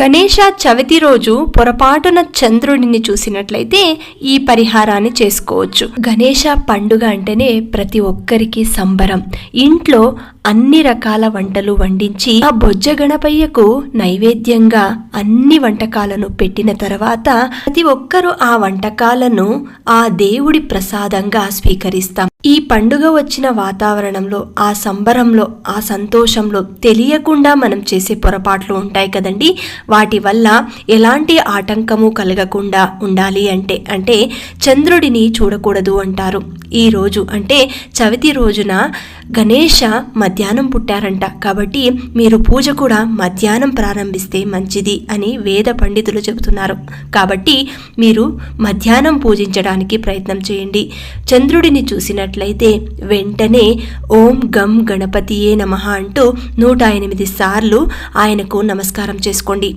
గణేష చవితి రోజు పొరపాటున చంద్రుడిని చూసినట్లయితే ఈ పరిహారాన్ని చేసుకోవచ్చు. గణేష పండుగ అంటేనే ప్రతి ఒక్కరికి సంబరం. ఇంట్లో అన్ని రకాల వంటలు వండించి ఆ బొజ్జ గణపయ్యకు నైవేద్యంగా అన్ని వంటకాలను పెట్టిన తర్వాత ప్రతి ఒక్కరూ ఆ వంటకాలను ఆ దేవుడి ప్రసాదంగా స్వీకరిస్తాం. ఈ పండుగ వచ్చిన వాతావరణంలో ఆ సంబరంలో ఆ సంతోషంలో తెలియకుండా మనం చేసే పొరపాట్లు ఉంటాయి కదండి. వాటి వల్ల ఎలాంటి ఆటంకము కలగకుండా ఉండాలి అంటే అంటే చంద్రుడిని చూడకూడదు అంటారు. ఈ రోజు అంటే చవితి రోజున గణేష మధ్యాహ్నం పుట్టారంట. కాబట్టి మీరు పూజ కూడా మధ్యాహ్నం ప్రారంభిస్తే మంచిది అని వేద పండితులు చెబుతున్నారు. కాబట్టి మీరు మధ్యాహ్నం పూజించడానికి ప్రయత్నం చేయండి. చంద్రుడిని చూసినట్లయితే వెంటనే ఓం గం గణపతియే నమ అంటూ నూట ఎనిమిది సార్లు ఆయనకు నమస్కారం చేసుకోండి.